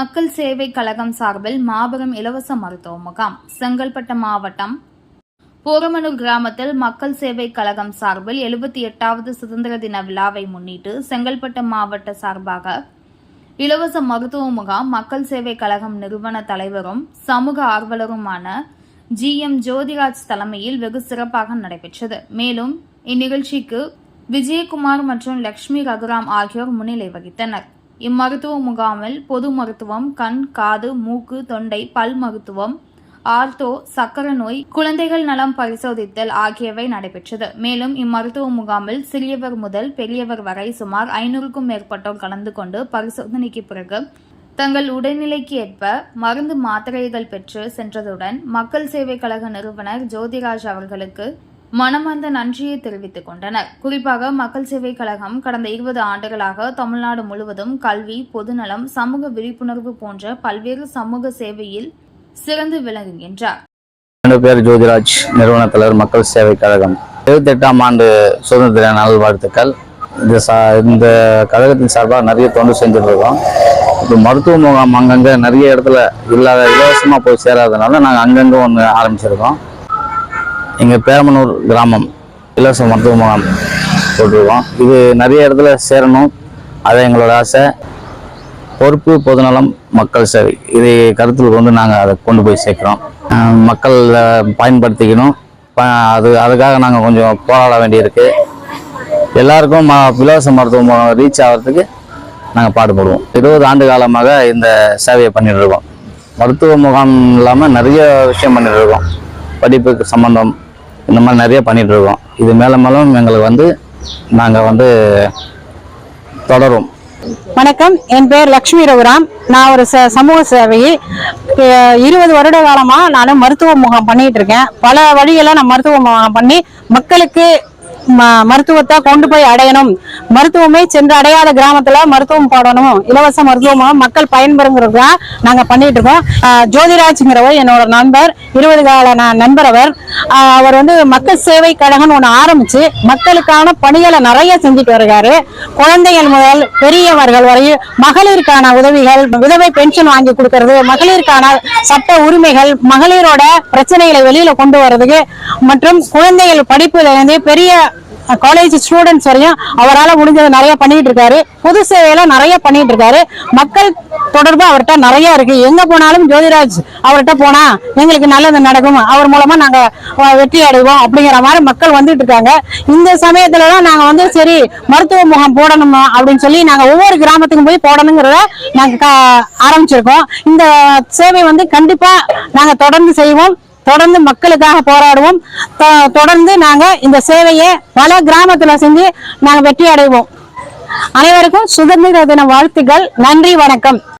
மக்கள் சேவை கழகம் சார்பில் மாபெரும் இலவச மருத்துவ முகாம் செங்கல்பட்டு மாவட்டம் போரமனூர் கிராமத்தில் மக்கள் சேவை கழகம் சார்பில் எழுபத்தி எட்டாவது சுதந்திர தின விழாவை முன்னிட்டு செங்கல்பட்டு மாவட்ட சார்பாக இலவச மருத்துவ முகாம் மக்கள் சேவை கழகம் நிறுவன தலைவரும் சமூக ஆர்வலருமான ஜி எம் ஜோதிராஜ் தலைமையில் வெகு சிறப்பாக நடைபெற்றது. மேலும் இந்நிகழ்ச்சிக்கு விஜயகுமார் மற்றும் லட்சுமி ரகுராம் ஆகியோர் முன்னிலை வகித்தனர். இம்மருத்துவ முகாமில் பொது மருத்துவம் கண் காது மூக்கு தொண்டை பல் மருத்துவம் ஆர்த்தோ சக்கர நோய் குழந்தைகள் நலம் பரிசோதித்தல் ஆகியவை நடைபெற்றது. மேலும் இம்மருத்துவ முகாமில் சிறியவர் முதல் பெரியவர் வரை சுமார் ஐநூறுக்கும் மேற்பட்டோர் கலந்து கொண்டு பரிசோதனைக்கு பிறகு தங்கள் உடல்நிலைக்கு ஏற்ப மருந்து மாத்திரைகள் பெற்று சென்றதுடன் மக்கள் சேவை கழக நிறுவனர் ஜோதிராஜ் அவர்களுக்கு மனமார்ந்த நன்றியை தெரிவித்துக் கொண்டனர். குறிப்பாக மக்கள் சேவை கழகம் கடந்த இருபது ஆண்டுகளாக தமிழ்நாடு முழுவதும் கல்வி பொதுநலம் சமூக விழிப்புணர்வு போன்ற பல்வேறு சமூக சேவையில் சிறந்து விளங்குகின்றார் என்னோட பேர் ஜோதிராஜ் நிறுவன தலைவர் மக்கள் சேவை கழகம். எழுபத்தெட்டாம் ஆண்டு சுதந்திர தின நல்வாழ்த்துக்கள். இந்த சா இந்த கழகத்தின் சார்பாக நிறைய தொண்டு செஞ்சுட்டு இருக்கோம் இப்போ மருத்துவ முகாம் அங்கங்கே நிறைய இடத்துல இல்லாத இலவசமாக போய் சேராதனால நாங்கள் அங்கங்கே ஒன்று ஆரம்பிச்சிருக்கோம். எங்கள் பேரமனூர் கிராமம் இலவச மருத்துவ முகாம் போட்டிருக்கோம். இது நிறைய இடத்துல சேரணும். அது எங்களோட ஆசை. பொறுப்பு பொதுநலம் மக்கள் சேவை. இதை கருத்தில் கொண்டு நாங்கள் அதை கொண்டு போய் சேர்க்குறோம். மக்கள் பயன்படுத்திக்கணும். ப- அது அதுக்காக நாங்கள் கொஞ்சம் போராட வேண்டியிருக்கு. எல்லாருக்கும் ம இலவச மருத்துவம் ரீச் ஆகிறதுக்கு நாங்கள் பாடுபடுவோம். இருபது ஆண்டு காலமாக இந்த சேவையை பண்ணிட்டு இருக்கோம். மருத்துவ முகாம் இல்லாமல் நிறைய விஷயம் பண்ணிட்டு இருக்கோம். படிப்புக்கு சம்பந்தம் இந்த மாதிரி நிறைய பண்ணிகிட்ருக்கோம் இது மேலே மேலும் எங்களுக்கு வந்து நாங்கள் வந்து தொடரும். வணக்கம். என் பேர் லக்ஷ்மி ரகுராம். நான் ஒரு ச- சமூக சேவையை இருபது வருட காலமாக நான் மருத்துவ முகாம் பண்ணிகிட்டு இருக்கேன் பல வழிகளை நான் மருத்துவ முகாம் பண்ணி மக்களுக்கு மருத்துவத்தை கொண்டு போய் அடையணும். மருத்துவமே சென்று அடையாத கிராமத்துல மருத்துவம் போடணும். இலவச மருத்துவ மக்கள் பயன்பெறுங்கிறதா நாங்க பண்ணிட்டு இருக்கோம். ஜோதிராஜ்ங்கிறவர் என்னோட நண்பர் இருபது கால நண்பர் அவர். அவர் வந்து மக்கள் சேவை கழகம்னு ஒன்று ஆரம்பிச்சு மக்களுக்கான பணிகளை நிறைய செஞ்சுட்டு வருகிறாரு. குழந்தைகள் முதல் பெரியவர்கள் வரையும் மகளிருக்கான உதவிகள் விதவை பென்ஷன் வாங்கி கொடுக்கறது மகளிருக்கான சட்ட உரிமைகள் மகளிரோட பிரச்சனைகளை வெளியில கொண்டு வர்றதுக்கு மற்றும் குழந்தைகள் படிப்புல இருந்து பெரிய காலேஜ் ஸ்டூடெண்ட்ஸ் வரையும் அவரால் முடிஞ்சதை நிறைய பண்ணிட்டு இருக்காரு. பொது சேவையில நிறைய பண்ணிட்டு இருக்காரு. மக்கள் தொடர்பு அவர்கிட்ட நிறைய இருக்கு. எங்க போனாலும் ஜோதிராஜ் அவர்கிட்ட போனா எங்களுக்கு நல்லது நடக்கும். அவர் மூலமா நாங்க வெற்றி அடைவோம் அப்படிங்கிற மாதிரி மக்கள் வந்துட்டு இருக்காங்க. இந்த சமயத்துல தான் நாங்க வந்து சரி மருத்துவ முகாம் போடணும் அப்படின்னு சொல்லி நாங்க ஒவ்வொரு கிராமத்துக்கும் போய் போடணுங்கிறத நாங்க ஆரம்பிச்சிருக்கோம். இந்த சேவை வந்து கண்டிப்பா நாங்க தொடர்ந்து செய்வோம். தொடர்ந்து மக்களுக்காக போராடுவோம். தொடர்ந்து நாங்க இந்த சேவையை பல கிராமத்துல செஞ்சு நாங்க வெற்றி அடைவோம். அனைவருக்கும் சுதந்திர தின வாழ்த்துக்கள். நன்றி வணக்கம்.